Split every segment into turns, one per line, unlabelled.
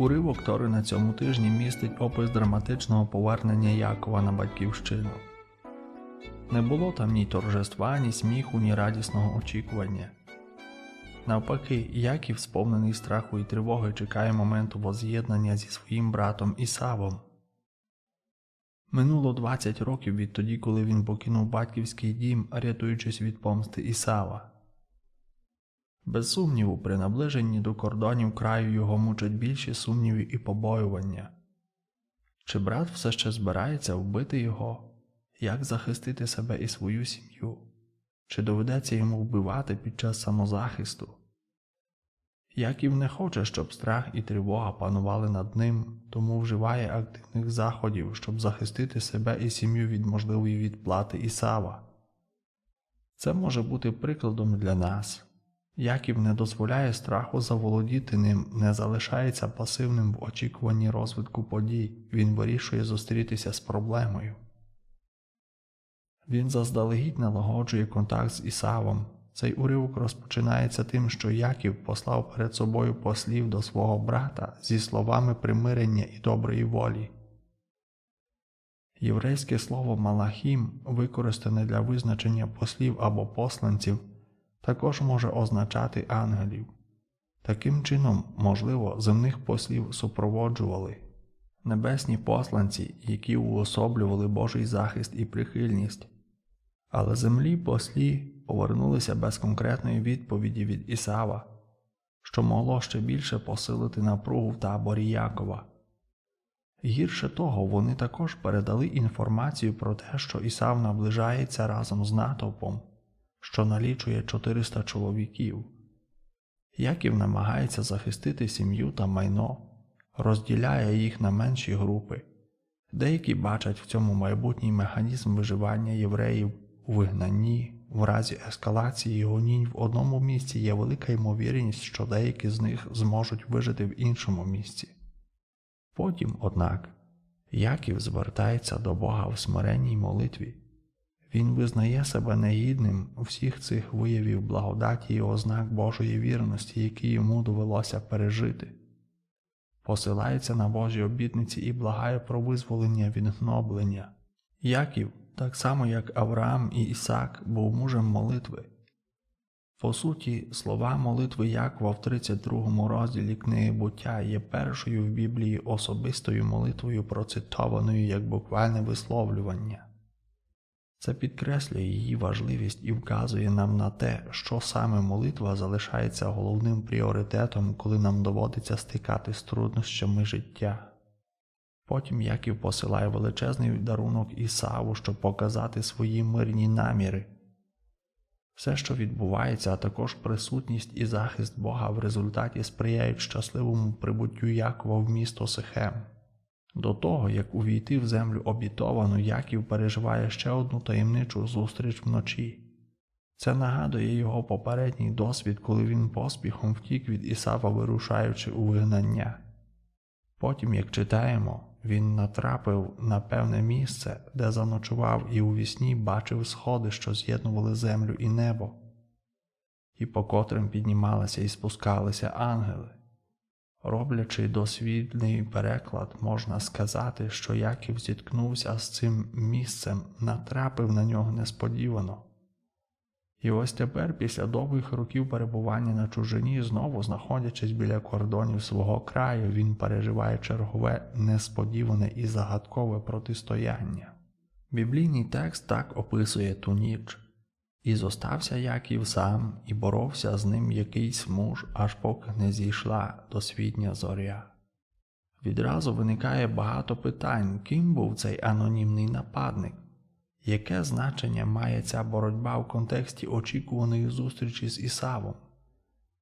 Уривок Тори на цьому тижні містить опис драматичного повернення Якова на батьківщину. Не було там ні торжества, ні сміху, ні радісного очікування. Навпаки, Яків, сповнений страху і тривоги, чекає моменту воз'єднання зі своїм братом Ісавом. Минуло 20 років відтоді, коли він покинув батьківський дім, рятуючись від помсти Ісава. Без сумніву, при наближенні до кордонів краю його мучать більші сумніви і побоювання. Чи брат все ще збирається вбити його? Як захистити себе і свою сім'ю? Чи доведеться йому вбивати під час самозахисту? Яків не хоче, щоб страх і тривога панували над ним, тому вживає активних заходів, щоб захистити себе і сім'ю від можливої відплати Ісава. Це може бути прикладом для нас. Яків не дозволяє страху заволодіти ним, не залишається пасивним в очікуванні розвитку подій, він вирішує зустрітися з проблемою. Він заздалегідь налагоджує контакт з Ісавом. Цей уривок розпочинається тим, що Яків послав перед собою послів до свого брата зі словами примирення і доброї волі. Єврейське слово Малахім, використане для визначення послів або посланців, також може означати ангелів. Таким чином, можливо, земних послів супроводжували небесні посланці, які уособлювали Божий захист і прихильність. Але землі послі повернулися без конкретної відповіді від Ісава, що могло ще більше посилити напругу в таборі Якова. Гірше того, вони також передали інформацію про те, що Ісав наближається разом з натовпом, що налічує 400 чоловіків. Яків намагається захистити сім'ю та майно, розділяє їх на менші групи. Деякі бачать в цьому майбутній механізм виживання євреїв у вигнанні, в разі ескалації гонінь в одному місці є велика ймовірність, що деякі з них зможуть вижити в іншому місці. Потім, однак, Яків звертається до Бога в смиренній молитві. Він визнає себе негідним всіх цих виявів благодаті і ознак Божої вірності, які йому довелося пережити, посилається на Божі обітниці і благає про визволення від гноблення. Яків, так само як Авраам і Ісак, був мужем молитви. По суті, слова молитви Якова в 32 розділі книги буття є першою в Біблії особистою молитвою, процитованою як буквальне висловлювання. Це підкреслює її важливість і вказує нам на те, що саме молитва залишається головним пріоритетом, коли нам доводиться стикати з труднощами життя. Потім Яків посилає величезний дарунок Ісаву, щоб показати свої мирні наміри. Все, що відбувається, а також присутність і захист Бога в результаті сприяють щасливому прибуттю Якова в місто Сихем. До того, як увійти в землю обітовану, Яків переживає ще одну таємничу зустріч вночі. Це нагадує його попередній досвід, коли він поспіхом втік від Ісава, вирушаючи у вигнання. Потім, як читаємо, він натрапив на певне місце, де заночував і у вісні бачив сходи, що з'єднували землю і небо, і по котрим піднімалися і спускалися ангели. Роблячи дослідний переклад, можна сказати, що Яків зіткнувся з цим місцем, натрапив на нього несподівано. І ось тепер, після довгих років перебування на чужині, знову знаходячись біля кордонів свого краю, він переживає чергове несподіване і загадкове протистояння. Біблійний текст так описує ту ніч. І зостався Яків сам, і боровся з ним якийсь муж, аж поки не зійшла досвідня зоря. Відразу виникає багато питань, ким був цей анонімний нападник, яке значення має ця боротьба в контексті очікуваної зустрічі з Ісавом?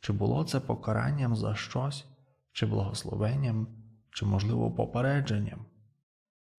Чи було це покаранням за щось, чи благословенням, чи, можливо, попередженням?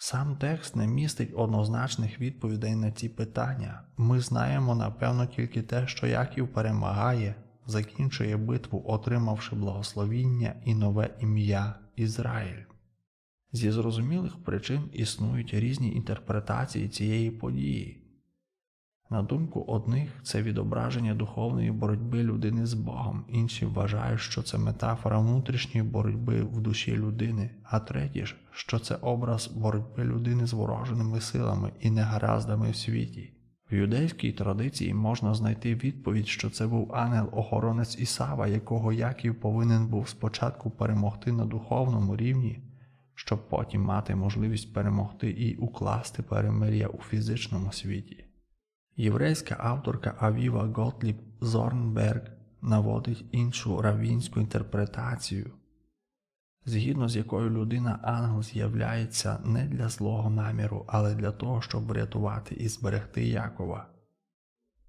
Сам текст не містить однозначних відповідей на ці питання. Ми знаємо напевно тільки те, що Яків перемагає, закінчує битву, отримавши благословіння і нове ім'я Ізраїль. Зі зрозумілих причин існують різні інтерпретації цієї події. На думку одних, це відображення духовної боротьби людини з Богом, інші вважають, що це метафора внутрішньої боротьби в душі людини, а треті ж, що це образ боротьби людини з вороженими силами і негараздами в світі. В юдейській традиції можна знайти відповідь, що це був ангел-охоронець Ісава, якого Яків повинен був спочатку перемогти на духовному рівні, щоб потім мати можливість перемогти і укласти перемир'я у фізичному світі. Єврейська авторка Авіва Готліб Зорнберг наводить іншу равінську інтерпретацію, згідно з якою людина ангел з'являється не для злого наміру, але для того, щоб врятувати і зберегти Якова,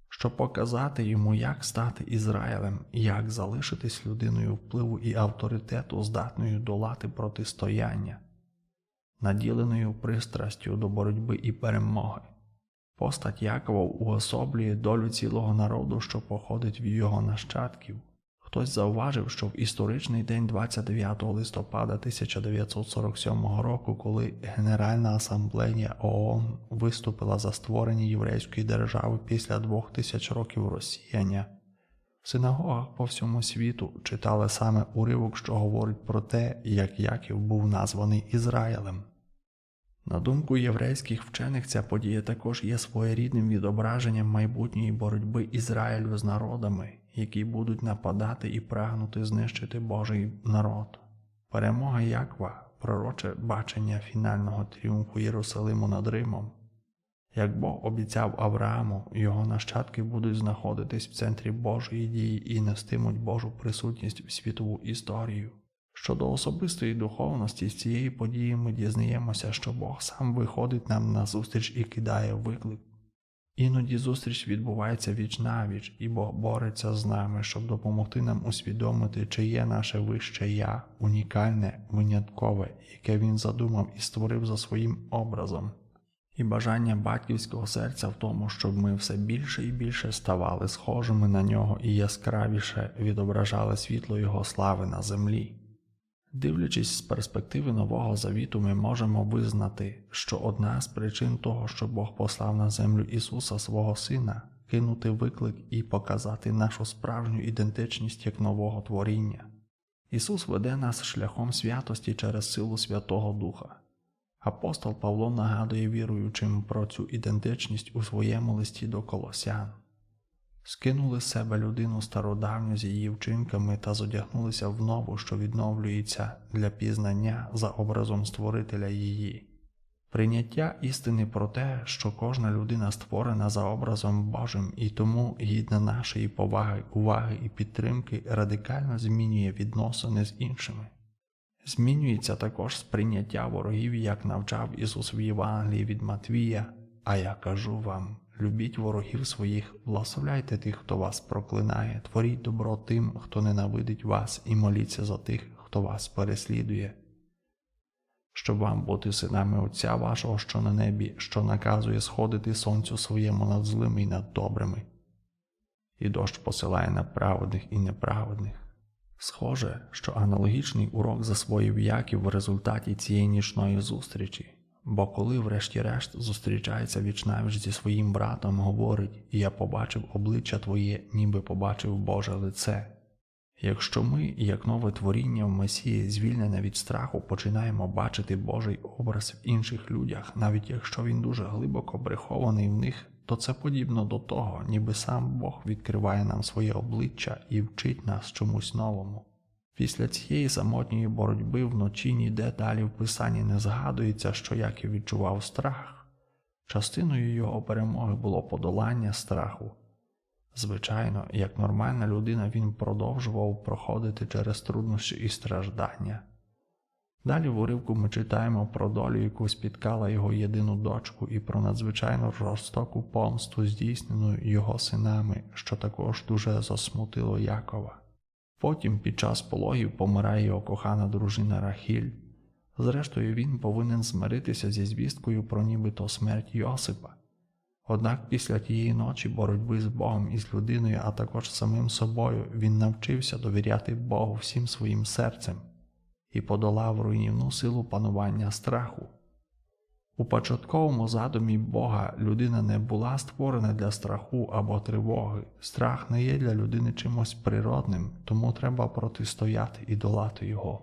щоб показати йому, як стати Ізраїлем, як залишитись людиною впливу і авторитету, здатною долати протистояння, наділеною пристрастю до боротьби і перемоги. Постать Якова уособлює долю цілого народу, що походить від його нащадків. Хтось зауважив, що в історичний день 29 листопада 1947 року, коли Генеральна асамблея ООН виступила за створення єврейської держави після двох тисяч років розсіяння, в синагогах по всьому світу читали саме уривок, що говорить про те, як Яків був названий Ізраїлем. На думку єврейських вчених, ця подія також є своєрідним відображенням майбутньої боротьби Ізраїлю з народами, які будуть нападати і прагнути знищити Божий народ. Перемога Яква пророче бачення фінального тріумфу Єрусалиму над Римом. Як Бог обіцяв Аврааму, його нащадки будуть знаходитись в центрі Божої дії і нестимуть Божу присутність в світову історію. Щодо особистої духовності з цієї події ми дізнаємося, що Бог сам виходить нам на зустріч і кидає виклик. Іноді зустріч відбувається віч навіч, і Бог бореться з нами, щоб допомогти нам усвідомити, чи є наше вище я, унікальне, виняткове, яке він задумав і створив за своїм образом. І бажання батьківського серця в тому, щоб ми все більше і більше ставали схожими на нього і яскравіше відображали світло Його слави на землі. Дивлячись з перспективи Нового Завіту, ми можемо визнати, що одна з причин того, що Бог послав на землю Ісуса свого Сина, кинути виклик і показати нашу справжню ідентичність як нового творіння. Ісус веде нас шляхом святості через силу Святого Духа. Апостол Павло нагадує віруючим про цю ідентичність у своєму листі до Колосян скинули з себе людину стародавню з її вчинками та зодягнулися в нову, що відновлюється для пізнання за образом Створителя її. Прийняття істини про те, що кожна людина створена за образом Божим і тому гідна нашої поваги, уваги і підтримки, радикально змінює відносини з іншими. Змінюється також сприйняття ворогів, як навчав Ісус в Євангелії від Матвія, а я кажу вам. Любіть ворогів своїх, благословляйте тих, хто вас проклинає, творіть добро тим, хто ненавидить вас, і моліться за тих, хто вас переслідує, щоб вам бути синами Отця вашого, що на небі, що наказує сходити сонцю своєму над злими і над добрими, і дощ посилає на праведних і неправедних. Схоже, що аналогічний урок засвоїв Яків в результаті цієї нічної зустрічі. Бо коли, врешті-решт, зустрічається вічнавіч зі своїм братом, говорить, я побачив обличчя Твоє, ніби побачив Боже лице. Якщо ми, як нове творіння в Месії, звільнене від страху, починаємо бачити Божий образ в інших людях, навіть якщо він дуже глибоко прихований в них, то це подібно до того, ніби сам Бог відкриває нам своє обличчя і вчить нас чомусь новому. Після цієї самотньої боротьби вночі ніде далі в писанні не згадується, що Яків відчував страх. Частиною його перемоги було подолання страху. Звичайно, як нормальна людина, він продовжував проходити через труднощі і страждання. Далі в уривку ми читаємо про долю, яку спіткала його єдину дочку, і про надзвичайно жорстоку помсту, здійснену його синами, що також дуже засмутило Якова. Потім під час пологів помирає його кохана дружина Рахіль. Зрештою, він повинен змиритися зі звісткою про нібито смерть Йосипа. Однак після тієї ночі боротьби з Богом і з людиною, а також самим собою, він навчився довіряти Богу всім своїм серцем і подолав руйнівну силу панування страху. У початковому задумі Бога людина не була створена для страху або тривоги. Страх не є для людини чимось природним, тому треба протистояти і долати його.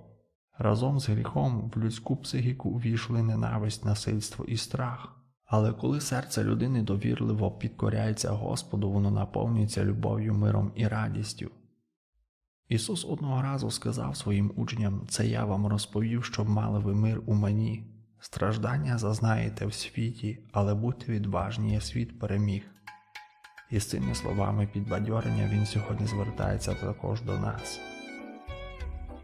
Разом з гріхом в людську психіку увійшли ненависть, насильство і страх. Але коли серце людини довірливо підкоряється Господу, воно наповнюється любов'ю, миром і радістю. Ісус одного разу сказав своїм учням: Це я вам розповів, щоб мали ви мир у мені. Страждання зазнаєте в світі, але будьте відважні, я світ переміг. І з цими словами підбадьорення Він сьогодні звертається також до нас.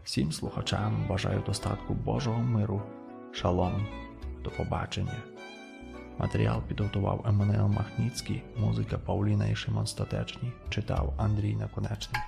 Всім слухачам бажаю достатку Божого миру, шалом, до побачення. Матеріал підготував Еммануел Махніцький, музика Пауліна і Шимон Статечні, читав Андрій Наконечний.